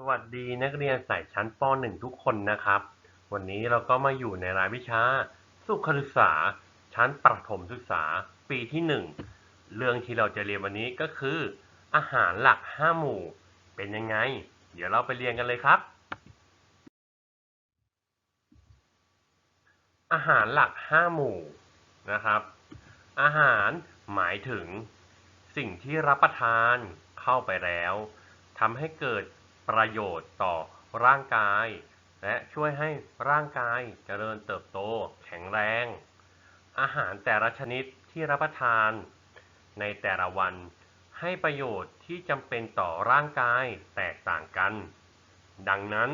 สวัสดีนักเรียนสายชั้นป .1 ทุกคนนะครับ วันนี้เราก็มาอยู่ในรายวิชา สุขศึกษา ชั้นประถมศึกษาปีที่ 1 เรื่องที่เราจะเรียนวันนี้ก็คือ อาหารหลัก 5 หมู่ เป็นยังไง เดี๋ยวเราไปเรียนกันเลยครับ อาหารหลัก 5 หมู่นะครับ อาหารหมายถึง สิ่งที่รับประทานเข้าไปแล้วทำให้เกิด ประโยชน์ต่อร่างกาย และช่วยให้ร่างกายเจริญเติบโต แข็งแรง อาหารแต่ละชนิดที่รับประทาน ในแต่ละวันให้ประโยชน์ที่จำเป็นต่อร่างกายแตกต่างกัน ดังนั้น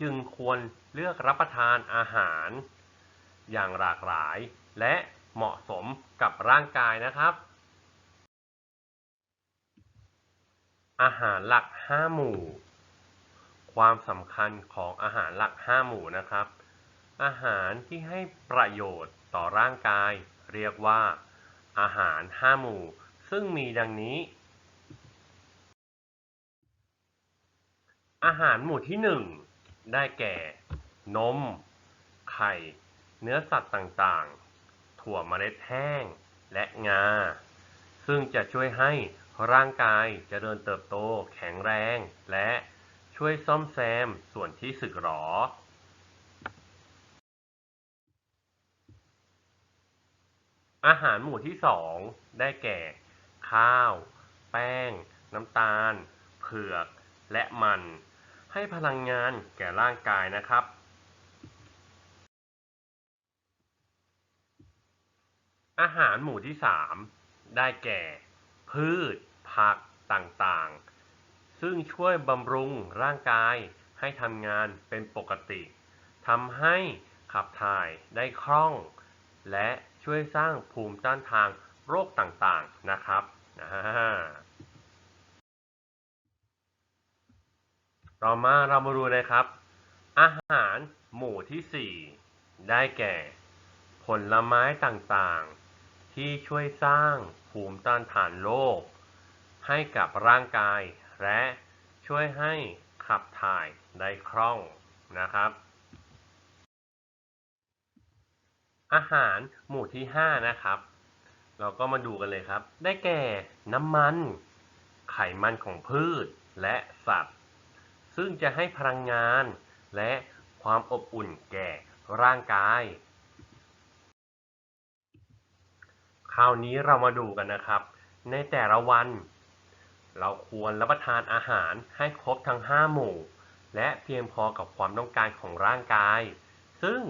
จึงควรเลือกรับประทานอาหาร อย่างหลากหลายและเหมาะสมกับร่างกายนะครับ อาหารหลัก 5 หมู่ ความสำคัญของอาหารหลัก 5 หมู่นะครับ อาหารที่ให้ประโยชน์ต่อร่างกาย เรียกว่า อาหาร 5 หมู่ ซึ่งมีดังนี้ อาหารหมู่ที่ 1 ได้แก่ นม ไข่ เนื้อสัตว์ต่างๆ ถั่วเมล็ดแห้ง และงา ซึ่งจะช่วยให้ ร่างกายจะเจริญเติบโต แข็งแรง และช่วยซ่อมแซมส่วนที่สึกหรอ อาหารหมู่ที่ 2 ได้แก่ ข้าว แป้ง น้ำตาล เผือก และมัน ให้พลังงานแก่ร่างกายนะครับอาหารหมู่ที่ 3 ได้แก่ พืช ผักต่างๆ ซึ่งช่วยบำรุงร่างกายให้ทำงานเป็นปกติทำให้ขับถ่ายได้คล่อง และช่วยสร้างภูมิต้านทานโรคต่างๆนะครับต่อมาเรามาดูเลยครับ อาหารหมู่ที่ 4 ได้แก่ ผลไม้ต่างๆ ที่ช่วยสร้างภูมิต้านทานโรคให้กับร่างกาย และช่วยให้ขับถ่ายได้คล่องนะครับ อาหารหมู่ที่ 5 นะครับ เราก็มาดูกันเลยครับ ได้แก่น้ำมัน ไขมันของพืชและสัตว์ ซึ่งจะให้พลังงานและความอบอุ่นแก่ร่างกาย คราวนี้เรามาดูกันนะครับ ในแต่ละวัน เราควรรับประทานอาหารให้ครบทั้ง 5 หมู่ และเพียงพอกับความต้องการของร่างกาย ซึ่ง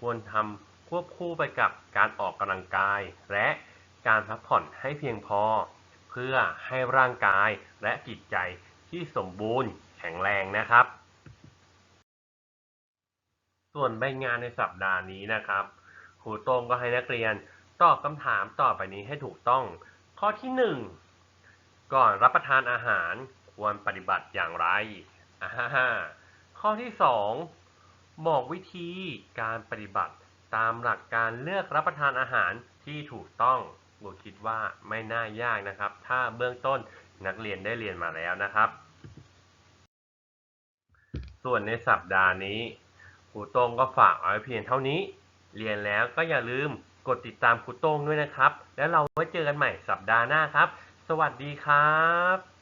ควรทำควบคู่ไปกับการออกกำลังกาย และการพักผ่อนให้เพียงพอ เพื่อให้ร่างกายและจิตใจที่สมบูรณ์แข็งแรงนะครับ ส่วนใบงานในสัปดาห์นี้นะครับครูโต้งก็ให้นักเรียน ตอบคำถามต่อไปนี้ให้ถูกต้อง ข้อที่ 1 ก่อนรับประทานอาหารควรปฏิบัติอย่างไรอ่าข้อที่ 2 บอกวิธีการปฏิบัติตามหลักการเลือกรับประทานอาหารที่ถูกต้องครูคิดว่าไม่น่ายากนะครับ ถ้าเบื้องต้นนักเรียนได้เรียนมาแล้วนะครับ ส่วนในสัปดาห์นี้ครูโต้งก็ฝากเอาไว้เพียงเท่านี้ เรียนแล้วก็อย่าลืม ดติดตามครูโต้งด้วยนะครับ แล้วเราไว้เจอกันใหม่สัปดาห์หน้าครับ สวัสดีครับ